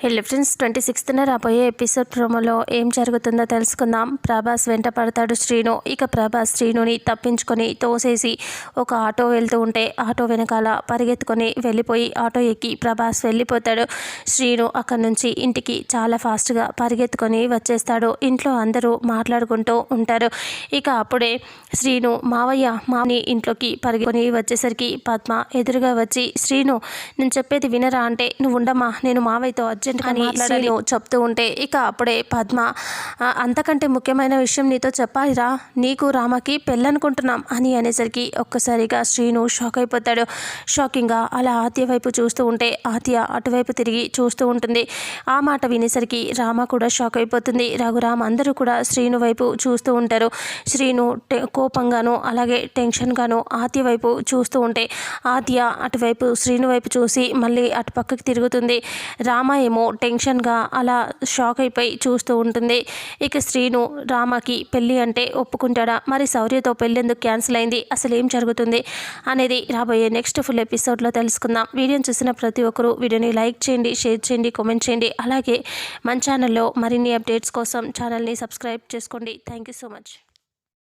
హెల్ friends twenty సిక్స్త్న రాబోయే episode ప్రోమోలో ఏం జరుగుతుందో తెలుసుకుందాం. ప్రభాస్ వెంట పడతాడు శ్రీను. ఇక ప్రభాస్ శ్రీనుని తప్పించుకొని తోసేసి ఒక ఆటో వెళ్తూ ఉంటే ఆటో వెనకాల పరిగెత్తుకొని వెళ్ళిపోయి ఆటో ఎక్కి ప్రభాస్ వెళ్ళిపోతాడు. శ్రీను అక్కడి నుంచి ఇంటికి చాలా ఫాస్ట్గా పరిగెత్తుకొని వచ్చేస్తాడు. ఇంట్లో అందరూ మాట్లాడుకుంటూ ఉంటారు. ఇక అప్పుడే శ్రీను మావయ్య మామని ఇంట్లోకి పరిగెత్తుకొని వచ్చేసరికి పద్మ ఎదురుగా వచ్చి శ్రీను నేను చెప్పేది వినరా అంటే నువ్వు ఉండమ్మా నేను మావయ్యతో అని శ్రీను చెప్తూ ఉంటే ఇక అప్పుడే పద్మ "ఆ, అంతకంటే ముఖ్యమైన విషయం నీతో చెప్పాలిరా. నీకు రామకి పెళ్ళనుకుంటున్నాం అని అనేసరికి ఒక్కసారిగా శ్రీను షాక్ అయిపోతాడు. షాకింగ్గా అలా ఆద్య వైపు చూస్తూ ఉంటే ఆద్య అటువైపు తిరిగి చూస్తూ ఉంటుంది. ఆ మాట వినేసరికి రామ కూడా షాక్ అయిపోతుంది. రఘురామ్ అందరూ కూడా శ్రీను వైపు చూస్తూ ఉంటారు. శ్రీను టె- కోపంగాను అలాగే టెన్షన్గాను ఆద్య వైపు చూస్తూ ఉంటే ఆద్య అటువైపు శ్రీను వైపు చూసి మళ్ళీ అటు పక్కకి తిరుగుతుంది. రామ ఏమో టెన్షన్గా అలా షాక్ అయిపోయి చూస్తూ ఉంటుంది. ఇక శ్రీను రామకి పెళ్ళి అంటే ఒప్పుకుంటాడా? మరి శౌర్యతో పెళ్ళి ఎందుకు క్యాన్సిల్ అయింది? అసలు ఏం జరుగుతుంది? అనేది రాబోయే నెక్స్ట్ ఫుల్ ఎపిసోడ్లో తెలుసుకుందాం. వీడియోని చూసిన ప్రతి ఒక్కరూ వీడియోని లైక్ చేయండి షేర్ చేయండి కామెంట్ చేయండి. అలాగే మన ఛానల్లో మరిన్ని అప్డేట్స్ కోసం ఛానల్ని సబ్స్క్రైబ్ చేసుకోండి. Thank you so much.